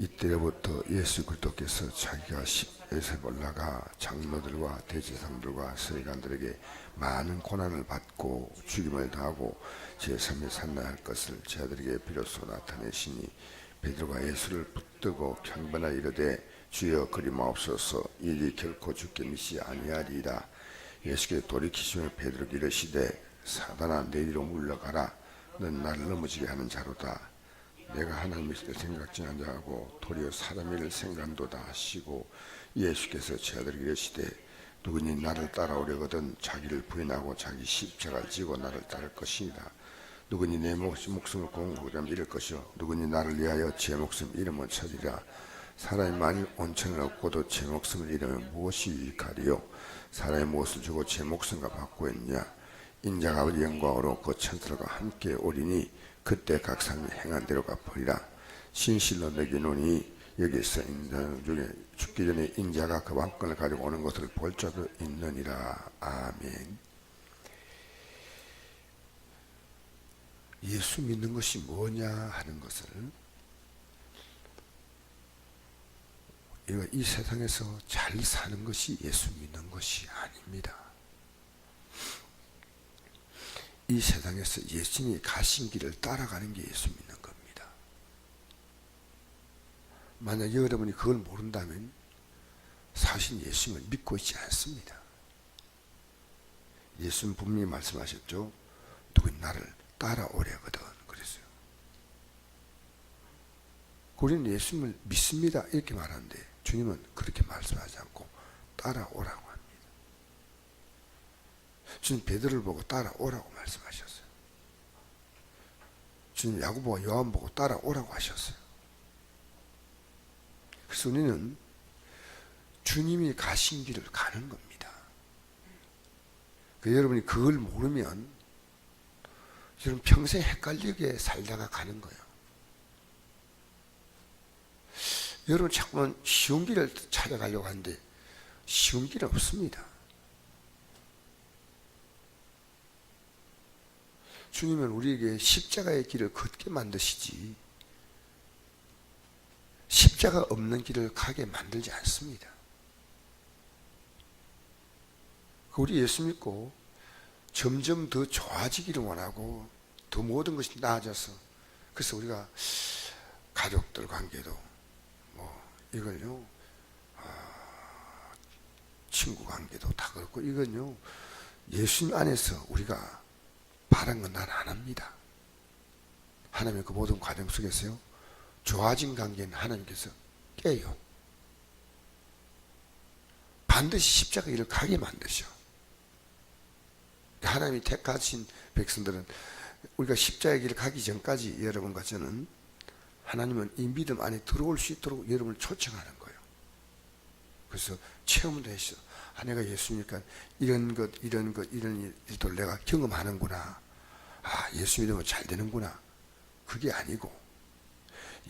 이때부터 예수 그리스도께서 자기가 십에서 올라가 장로들과 대제사장들과 서기관들에게 많은 고난을 받고 죽임을 당하고 제3에 산나할 것을 제자들에게 비로소 나타내시니 베드로가 예수를 붙들고 경배하여 이르되 주여 그리마옵소서. 일이 결코 죽겠니시 아니하리이다. 예수께서 돌이키시며 베드로에게 이르시되 사단아 내리로 물러가라. 넌 나를 넘어지게 하는 자로다 내가 하나님의 뜻을 생각지 않냐고 도리어 사람 일을 생각한도다 하시고 예수께서 제자들에게 이르시되 누구니 나를 따라오려거든 자기를 부인하고 자기 십자가를 지고 나를 따를 것이니라. 누구니 내 목숨, 목숨을 공고하면 잃을 것이요. 누구니 나를 위하여 제 목숨 잃으면 찾으리라. 사람이 만일 온천을 얻고도 제 목숨을 잃으면 무엇이 유익하리요? 사람의 무엇을 주고 제 목숨과 있냐? 인자가 영광으로 그 천사들과 함께 오리니 그때 각 사람이 행한 대로 갚으리라. 신실로 내기노니 여기서 인자 중에 죽기 전에 인자가 그 왕권을 가지고 오는 것을 볼 자도 있느니라. 아멘. 예수 믿는 것이 뭐냐 하는 것을 이 세상에서 잘 사는 것이 예수 믿는 것이 아닙니다. 이 세상에서 예수님이 가신 길을 따라가는 게 예수 믿는 겁니다. 만약 여러분이 그걸 모른다면 사실 예수님을 믿고 있지 않습니다. 예수님 분명히 말씀하셨죠. 누구 나를 따라오려거든 그랬어요. 우리는 예수님을 믿습니다 이렇게 말하는데 주님은 그렇게 말씀하지 않고 따라오라고. 주님 베드로를 보고 따라오라고 말씀하셨어요. 주님 야고보와 요한 보고 따라오라고 하셨어요. 그래서 우리는 주님이 가신 길을 가는 겁니다. 그 여러분이 그걸 모르면 여러분 평생 헷갈리게 살다가 가는 거예요. 여러분 자꾸만 쉬운 길을 찾아가려고 하는데 쉬운 길은 없습니다. 주님은 우리에게 십자가의 길을 걷게 만드시지 십자가 없는 길을 가게 만들지 않습니다. 우리 예수 믿고 점점 더 좋아지기를 원하고 더 모든 것이 나아져서 그래서 우리가 가족들 관계도 뭐 이걸요 아, 친구 관계도 다 그렇고 이건요 예수님 안에서 우리가 바란 건난 안 합니다. 하나님의 그 모든 과정 속에서요 좋아진 관계는 하나님께서 깨요. 반드시 십자가 일을 가게 만드셔. 하나님이 택하신 백성들은 우리가 십자가의 길을 가기 전까지 여러분과 저는 하나님은 이 믿음 안에 들어올 수 있도록 여러분을 초청하는. 그래서 체험도 했어. 아, 내가 예수니까 이런 것, 이런 것, 이런 일들 내가 경험하는구나. 아, 예수 믿으면 잘 되는구나. 그게 아니고,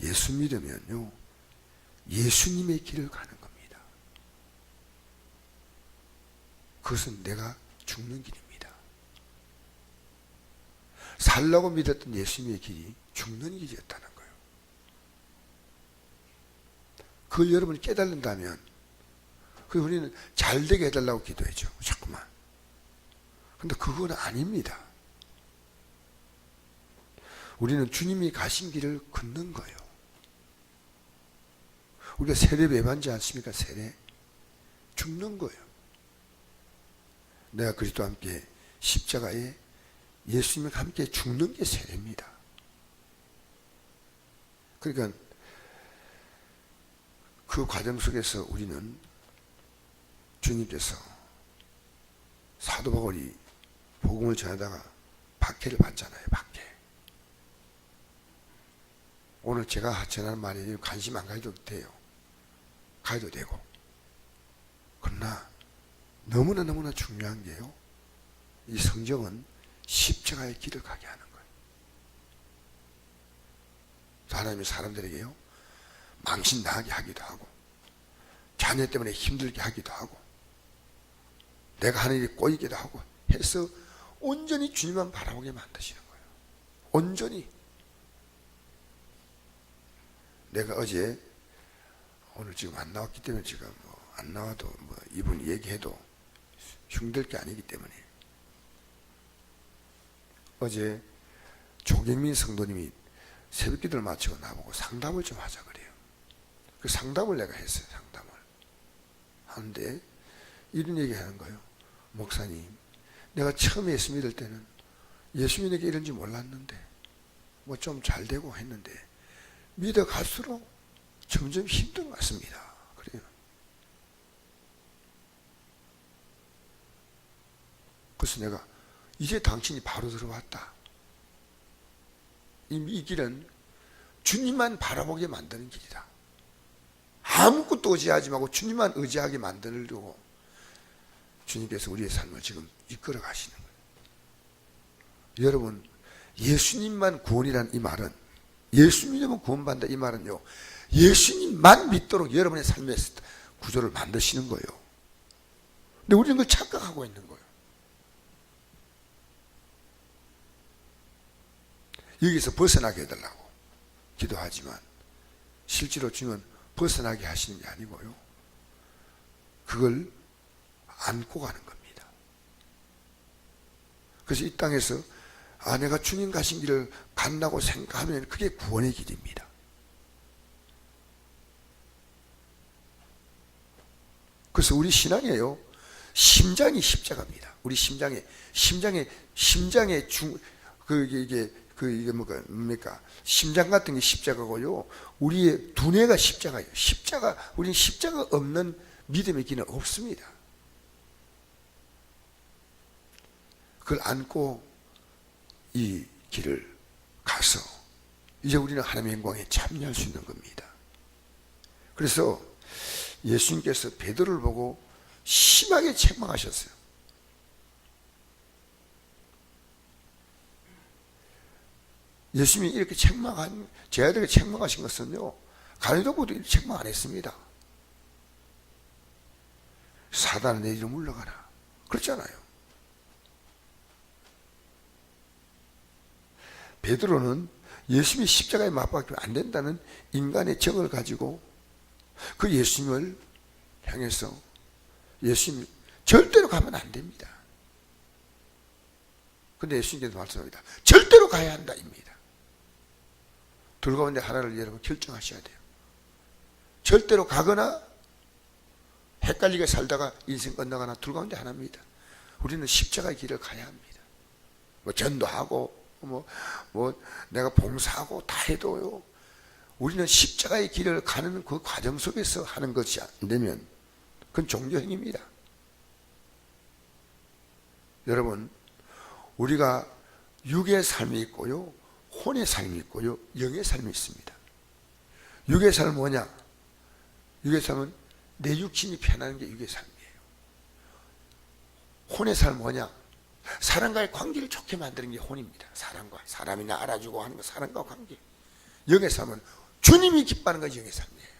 예수 믿으면요, 예수님의 길을 가는 겁니다. 그것은 내가 죽는 길입니다. 살라고 믿었던 예수님의 길이 죽는 길이었다는 거예요. 그걸 여러분이 깨달는다면 그 우리는 잘 되게 해달라고 기도해죠. 자꾸만. 근데 그건 아닙니다. 우리는 주님이 가신 길을 걷는 거예요. 우리가 세례 배반지 않습니까? 세례. 죽는 거예요. 내가 그리스도와 함께 십자가에 예수님과 함께 죽는 게 세례입니다. 그러니까 그 과정 속에서 우리는 주님께서 사도 바울이 복음을 전하다가 박해를 받잖아요. 박해. 오늘 제가 전하는 말이 관심 안 가져도 돼요. 가져도 되고. 그러나 너무나 너무나 중요한 게요. 이 성경은 십자가의 길을 가게 하는 거예요. 하나님이 사람들에게요, 망신당하게 하기도 하고, 자녀 때문에 힘들게 하기도 하고, 내가 하는 일이 꼬이기도 하고 해서 온전히 주님만 바라보게 만드시는 거예요. 온전히. 내가 어제 오늘 지금 안 나왔기 때문에 지금 뭐 안 나와도 뭐 이분 얘기해도 흉될 게 아니기 때문에 어제 조경민 성도님이 새벽기도를 마치고 나보고 상담을 좀 하자 그래요. 그 상담을 내가 했어요. 상담을 하는데 이런 얘기 하는 거예요. 목사님, 내가 처음 예수 믿을 때는 예수님에게 이런지 몰랐는데 뭐 좀 잘 되고 했는데 믿어 갈수록 점점 힘든 것 같습니다. 그래요. 그래서 내가 이제 당신이 바로 들어왔다. 이, 이 길은 주님만 바라보게 만드는 길이다. 아무것도 의지하지 말고 주님만 의지하게 만들려고 주님께서 우리의 삶을 지금 이끌어 가시는 거예요. 여러분, 예수님만 구원이란 이 말은 예수 믿으면 구원받는다 이 말은요. 예수님만 믿도록 여러분의 삶의 구조를 만드시는 거예요. 근데 우리는 그걸 착각하고 있는 거예요. 여기서 벗어나게 해달라고 기도하지만 실제로 주님은 벗어나게 하시는 게 아니고요. 그걸 안고 가는 겁니다. 그래서 이 땅에서 아, 내가 주님 가신 길을 간다고 생각하면 그게 구원의 길입니다. 그래서 우리 신앙이에요. 심장이 십자가입니다. 우리 심장에, 심장에, 심장에 중, 그, 이게, 이게, 그, 이게 뭡니까? 심장 같은 게 십자가고요. 우리의 두뇌가 십자가예요. 십자가, 우리는 십자가 없는 믿음의 길은 없습니다. 그걸 안고 이 길을 가서 이제 우리는 하나님의 영광에 참여할 수 있는 겁니다. 그래서 예수님께서 베드로를 보고 심하게 책망하셨어요. 예수님이 이렇게 책망한 제 아들에게 책망하신 것은요 가르도고도 이렇게 책망 안 했습니다. 사단은 내 뒤로 물러가라 그렇잖아요. 베드로는 예수님이 십자가에 맞박히면 안 된다는 인간의 정을 가지고 그 예수님을 향해서 예수님 절대로 가면 안 됩니다. 근데 예수님께서 말씀합니다. 절대로 가야 한다입니다. 둘 가운데 하나를 여러분 결정하셔야 돼요. 절대로 가거나 헷갈리게 살다가 인생 끝나거나 둘 가운데 하나입니다. 우리는 십자가의 길을 가야 합니다. 뭐 전도하고 뭐, 뭐 내가 봉사하고 다 해도요. 우리는 십자가의 길을 가는 그 과정 속에서 하는 것이 안 되면 그건 종교 행위입니다. 여러분, 우리가 육의 삶이 있고요. 혼의 삶이 있고요. 영의 삶이 있습니다. 육의 삶은 뭐냐? 육의 삶은 내 육신이 편하는 게 육의 삶이에요. 혼의 삶은 뭐냐? 사람과의 관계를 좋게 만드는 게 혼입니다. 사람과 사람이나 알아주고 하는 거 사람과 관계. 영의 삶은 주님이 기뻐하는 것이 영의 삶이에요.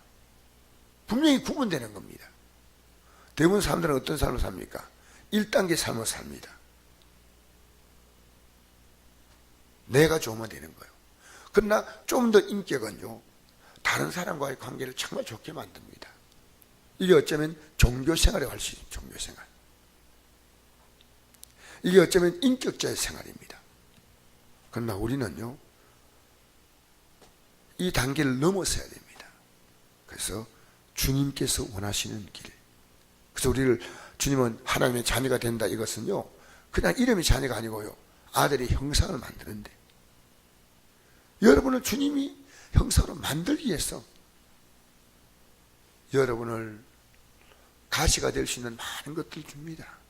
분명히 구분되는 겁니다. 대부분 사람들은 어떤 삶을 삽니까? 1단계 삶을 삽니다. 내가 좋으면 되는 거예요. 그러나 좀 더 인격은요, 다른 사람과의 관계를 정말 좋게 만듭니다. 이게 어쩌면 종교 생활에 할수 있는 종교 생활. 이게 어쩌면 인격자의 생활입니다. 그러나 우리는요, 이 단계를 넘어서야 됩니다. 그래서 주님께서 원하시는 길. 그래서 우리를 주님은 하나님의 자녀가 된다 이것은요, 그냥 이름이 자녀가 아니고요, 아들의 형상을 만드는데, 여러분을 주님이 형상으로 만들기 위해서 여러분을 가시가 될 수 있는 많은 것들 을 줍니다.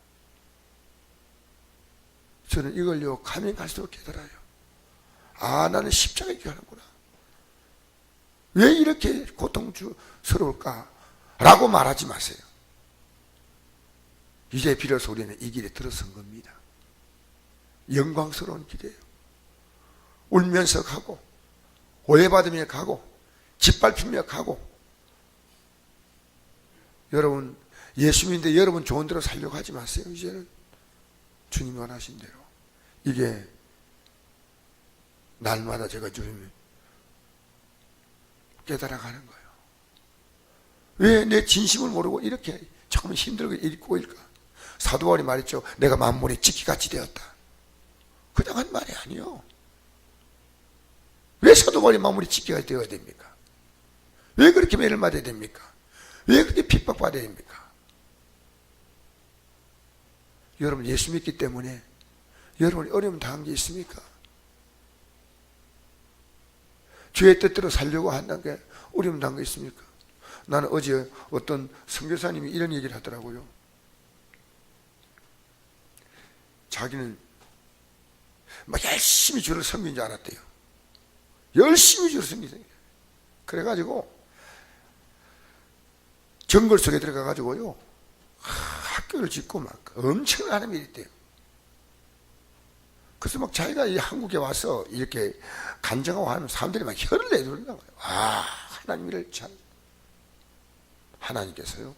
저는 이걸요, 가면 갈수록 깨달아요. 아, 나는 십자가에 귀하는구나. 왜 이렇게 고통스러울까? 라고 말하지 마세요. 이제 비로소 우리는 이 길에 들어선 겁니다. 영광스러운 길이에요. 울면서 가고, 오해받으며 가고, 짓밟히며 가고. 여러분, 예수 믿는데 여러분 좋은 대로 살려고 하지 마세요, 이제는. 주님이 원하신 대로. 이게 날마다 제가 주님 깨달아가는 거예요. 왜 내 진심을 모르고 이렇게 조금 힘들게 읽고 일까? 사도 바울이 말했죠. 내가 만물의 지키같이 되었다. 그냥 한 말이 아니요. 왜 사도 바울이 만물의 지키가 되어야 됩니까? 왜 그렇게 매를 맞아야 됩니까? 왜 그렇게 핍박받아야 됩니까? 여러분 예수 믿기 때문에 여러분이 어려움 당한 게 있습니까? 주의 뜻대로 살려고 한다는 게 어려움 당한 게 있습니까? 나는 어제 어떤 선교사님이 이런 얘기를 하더라고요. 자기는 막 열심히 주를 섬긴 줄 알았대요. 열심히 주를 섬기세요. 그래가지고 정글 속에 들어가가지고요. 학교를 짓고 막 엄청난 일이 있대요. 그래서 막 자기가 이 한국에 와서 이렇게 간증하고 하면 사람들이 막 혀를 내두는 거예요. 아, 하나님을 참. 하나님께서요.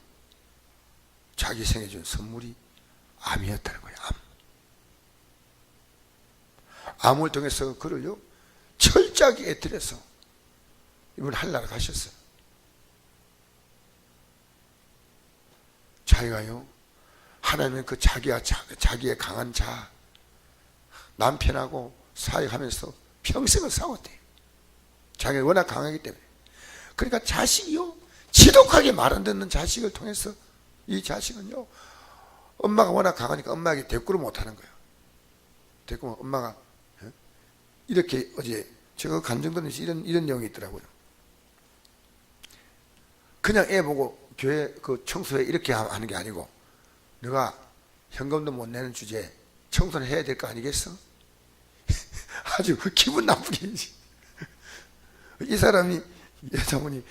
자기 생에 준 선물이 암이었다는 거예요. 암. 암을 통해서 그를요. 철저하게 애들여서 이분 한나라 가셨어요. 자기가요. 하나님은 그 자기와 자, 자기의 강한 자 남편하고 사역하면서 평생을 싸웠대요. 자기가 워낙 강하기 때문에. 그러니까 자식이요. 지독하게 말 안 듣는 자식을 통해서 이 자식은요. 엄마가 워낙 강하니까 엄마에게 대꾸를 못 하는 거예요. 대꾸 엄마가 예? 이렇게 어제 제가 간증들은 이런 이런 내용이 있더라고요. 그냥 애 보고 교회 그 청소에 이렇게 하는 게 아니고 너가 현금도 못 내는 주제에 청소를 해야 될 거 아니겠어? 아주 기분 나쁘게 이 사람이 여자분이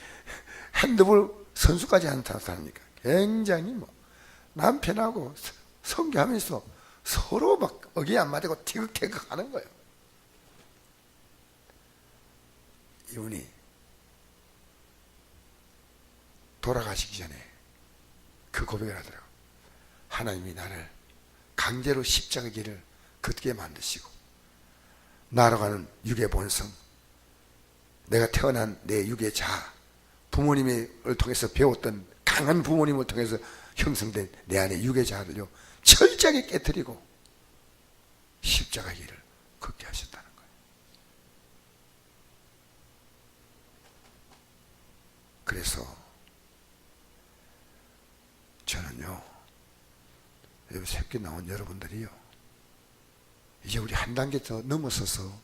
핸드볼 선수까지 사람이니까 굉장히 뭐 남편하고 성교하면서 서로 막 어기 안 맞고 티격태격 하는 거예요. 이분이 돌아가시기 전에 그 고백을 하더라고. 하나님이 나를 강제로 십자가 길을 걷게 만드시고 나로 가는 육의 본성 내가 태어난 내 육의 자 부모님을 통해서 배웠던 강한 부모님을 통해서 형성된 내 안의 육의 자들요 철저하게 깨뜨리고 십자가 길을 걷게 하셨다는 거예요. 그래서 저는요, 새끼 나온 여러분들이요, 이제 우리 한 단계 더 넘어서서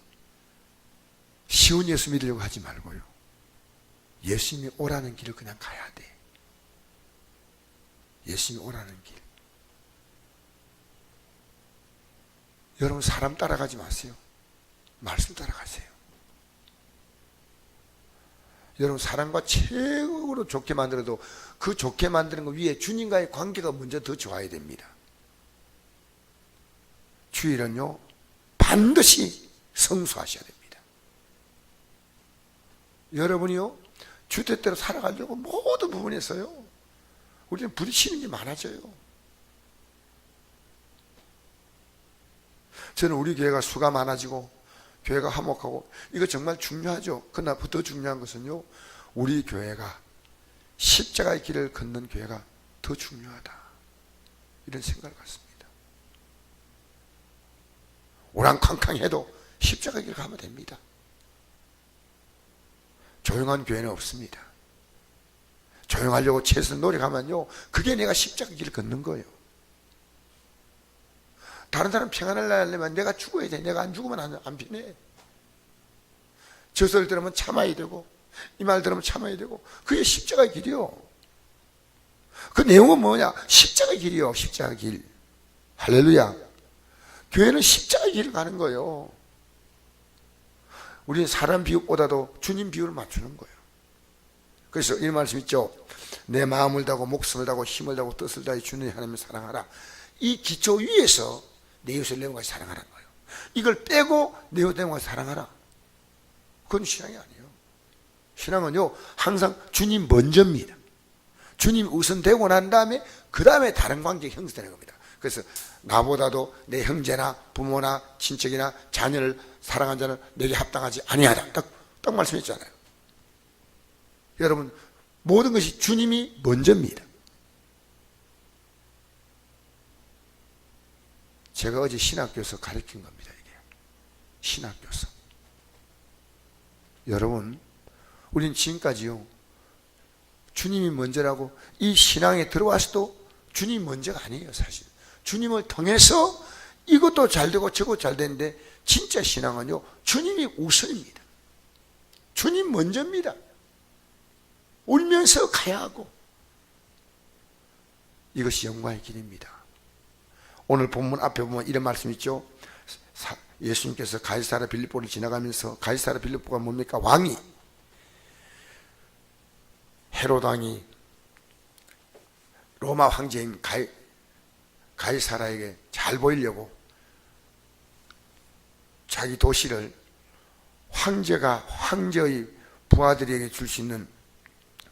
쉬운 예수 믿으려고 하지 말고요. 예수님이 오라는 길을 그냥 가야 돼. 예수님이 오라는 길. 여러분 사람 따라가지 마세요. 말씀 따라가세요. 여러분 사람과 최고로 좋게 만들어도 그 좋게 만드는 것 위에 주님과의 관계가 먼저 더 좋아야 됩니다. 주일은요 반드시 성수하셔야 됩니다. 여러분이요 주뜻대로 살아가려고 모든 부분에서요 우리는 부딪히는 게 많아져요. 저는 우리 교회가 수가 많아지고 교회가 화목하고 이거 정말 중요하죠. 그러나 더 중요한 것은요. 우리 교회가 십자가의 길을 걷는 교회가 더 중요하다. 이런 생각을 갖습니다. 오랑캉캉해도 십자가 길 가면 됩니다. 조용한 교회는 없습니다. 조용하려고 최선 노력하면요. 그게 내가 십자가 길을 걷는 거예요. 다른 사람 평안을 날려면 내가 죽어야 돼. 내가 안 죽으면 안, 안 편해. 저 소리 들으면 참아야 되고, 이 말 들으면 참아야 되고, 그게 십자가 길이요. 그 내용은 뭐냐? 십자가 길이요. 십자가 길. 할렐루야. 교회는 십자가 길을 가는 거예요. 우리는 사람 비율보다도 주님 비율을 맞추는 거예요. 그래서 이 말씀 있죠. 내 마음을 다고 목숨을 다고 힘을 다고 뜻을 다해 주는 하나님을 사랑하라. 이 기초 위에서 내용과 사랑하라는 거예요. 이걸 빼고 내용과 사랑하라. 그건 신앙이 아니에요. 신앙은요, 항상 주님 먼저입니다. 주님 우선 되고 난 다음에, 그 다음에 다른 관계 형성되는 겁니다. 그래서 나보다도 내 형제나 부모나 친척이나 자녀를 사랑한 자는 내게 합당하지 아니하다. 딱, 딱 말씀했잖아요. 여러분, 모든 것이 주님이 먼저입니다. 제가 어제 신학교에서 가르친 겁니다. 이게 신학교에서. 여러분, 우린 지금까지요. 주님이 먼저라고 이 신앙에 들어와서도 주님이 먼저가 아니에요, 사실. 주님을 통해서 이것도 잘 되고 저것도 잘 되는데 진짜 신앙은요, 주님이 우선입니다. 주님 먼저입니다. 울면서 가야 하고. 이것이 영광의 길입니다. 오늘 본문 앞에 보면 이런 말씀 있죠. 사- 예수님께서 가이사라 빌립보를 지나가면서 가이사라 빌립보가 뭡니까? 왕이 헤롯 왕이 로마 황제인 가이, 가이사라에게 잘 보이려고 자기 도시를 황제가 황제의 부하들에게 줄 수 있는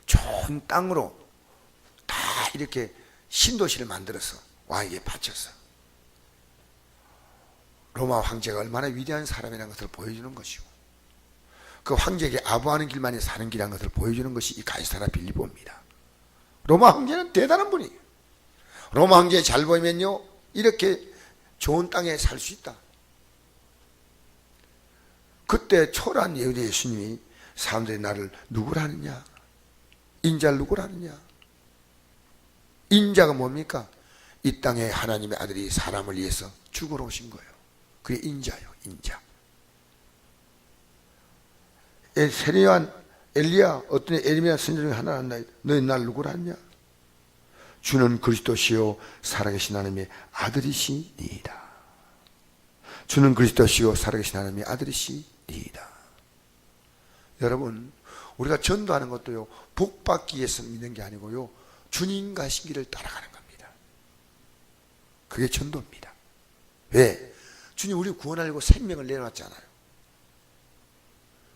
좋은 땅으로 다 이렇게 신도시를 만들어서 왕에게 바쳤어. 로마 황제가 얼마나 위대한 사람이라는 것을 보여주는 것이고 그 황제에게 아부하는 길만이 사는 길이라는 것을 보여주는 것이 이 가이사라 빌리보입니다. 로마 황제는 대단한 분이에요. 로마 황제 잘 보이면요 이렇게 좋은 땅에 살 수 있다. 그때 초란 예우대 예수님이 사람들이 나를 누구라느냐 인자를 누구라느냐 인자가 뭡니까? 이 땅에 하나님의 아들이 사람을 위해서 죽으러 오신 거예요. 그게 인자요, 인자. 에, 세리안 엘리야 어떤 에리미야 선지 중에 하나 한다. 너희 날 누구라 하냐? 주는 그리스도시요 살아계신 하나님의 아들이시니이다. 주는 그리스도시요 살아계신 하나님의 아들이시니이다. 여러분, 우리가 전도하는 것도요 복 받기 위해서 믿는 게 아니고요 주님 가신 길을 따라가는 겁니다. 그게 전도입니다. 왜? 주님 우리 구원하려고 생명을 내놨잖아요.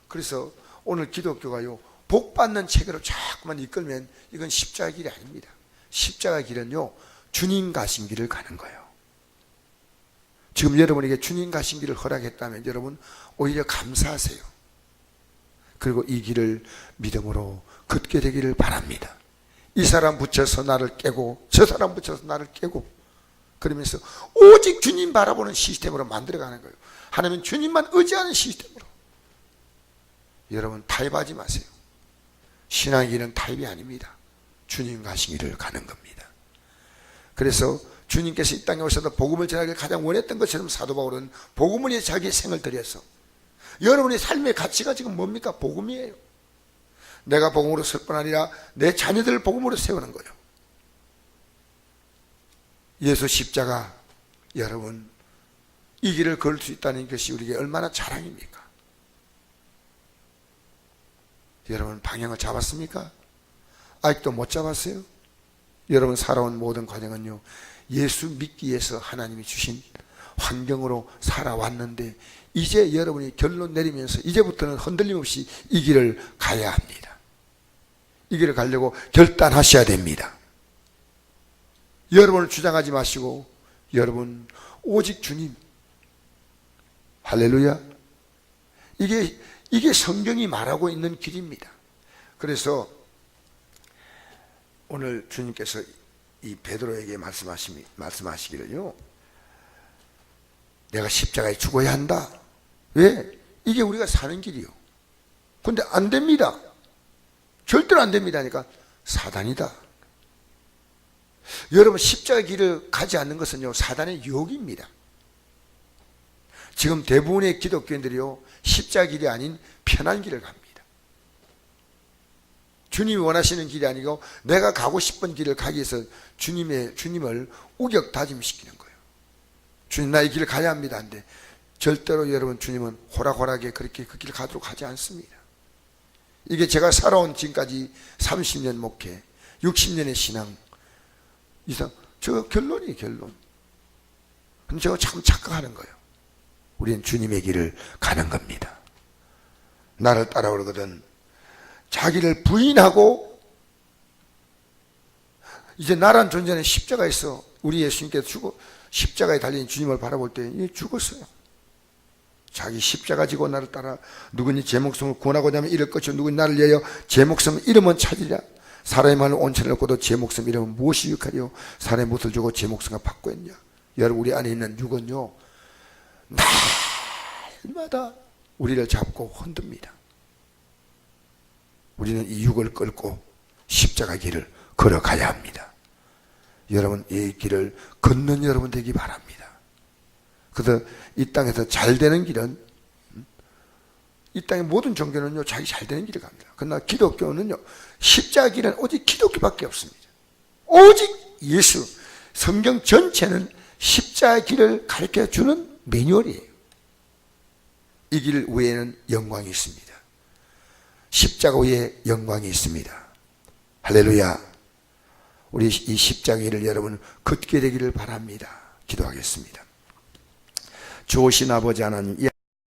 그래서 오늘 기독교가요, 복 받는 체계로 자꾸만 이끌면 이건 십자가 길이 아닙니다. 십자가 길은요, 주님 가신 길을 가는 거예요. 지금 여러분에게 주님 가신 길을 허락했다면 여러분 오히려 감사하세요. 그리고 이 길을 믿음으로 걷게 되기를 바랍니다. 이 사람 붙여서 나를 깨고 저 사람 붙여서 나를 깨고 그러면서 오직 주님 바라보는 시스템으로 만들어가는 거예요. 하나님 주님만 의지하는 시스템으로. 여러분 타협하지 마세요. 신앙의 길은 타협이 아닙니다. 주님 가신 길을 가는 겁니다. 그래서 주님께서 이 땅에 오셔서 복음을 전하기를 가장 원했던 것처럼 사도 바울은 복음을 위해 자기 생을 들여서 여러분의 삶의 가치가 지금 뭡니까? 복음이에요. 내가 복음으로 설뿐 아니라 내 자녀들을 복음으로 세우는 거예요. 예수 십자가 여러분 이 길을 걸수 있다는 것이 우리에게 얼마나 자랑입니까? 여러분 방향을 잡았습니까? 아직도 못 잡았어요? 여러분 살아온 모든 과정은요 예수 믿기 위해서 하나님이 주신 환경으로 살아왔는데 이제 여러분이 결론 내리면서 이제부터는 흔들림 없이 이 길을 가야 합니다. 이 길을 가려고 결단하셔야 됩니다. 여러분을 주장하지 마시고 여러분 오직 주님 할렐루야 이게 이게 성경이 말하고 있는 길입니다. 그래서 오늘 주님께서 이 베드로에게 말씀하시, 말씀하시기를요. 내가 십자가에 죽어야 한다. 왜? 이게 우리가 사는 길이요. 근데 안 됩니다. 절대로 안 됩니다니까 사단이다. 여러분 십자가 길을 가지 않는 것은요 사단의 유혹입니다. 지금 대부분의 기독교인들이요 십자가 길이 아닌 편한 길을 갑니다. 주님이 원하시는 길이 아니고 내가 가고 싶은 길을 가기 위해서 주님의 주님을 우격 다짐시키는 거예요. 주님 나이 길을 가야 합니다. 근데 절대로 여러분 주님은 호락호락하게 그렇게 그 길을 가도록 하지 않습니다. 이게 제가 살아온 지금까지 30년 목회, 60년의 신앙 이상 저 결론이 결론. 근데 제가 참 착각하는 거예요. 우리는 주님의 길을 가는 겁니다. 나를 따라오거든 자기를 부인하고 이제 나란 존재는 십자가에서 우리 예수님께서 죽어 십자가에 달린 주님을 바라볼 때 죽었어요. 자기 십자가 지고 나를 따라 누구니 제 목숨을 구원하고자 하면 이럴 것이요 누구니 나를 위하여 제 목숨을 잃으면 찾으랴 사람의 말을 온천을 얻고도 제 목숨 이름은 무엇이 유익하리요? 사람의 못을 주고 제 받고 했냐? 여러분 우리 안에 있는 육은요 날마다 우리를 잡고 흔듭니다 우리는 이 육을 끌고 십자가 길을 걸어가야 합니다 여러분 이 길을 걷는 여러분 되기 바랍니다 그래서 이 땅에서 잘 되는 길은 이 땅의 모든 종교는요 자기 잘 되는 길을 갑니다. 그러나 기독교는요 십자가 길은 오직 기독교밖에 없습니다. 오직 예수 성경 전체는 십자가 길을 가르쳐 주는 매뉴얼이에요. 이 길 외에는 영광이 있습니다. 십자가 위에 영광이 있습니다. 할렐루야. 우리 이 십자가 길을 여러분 걷게 되기를 바랍니다. 기도하겠습니다. 좋으신 아버지 하나님, 이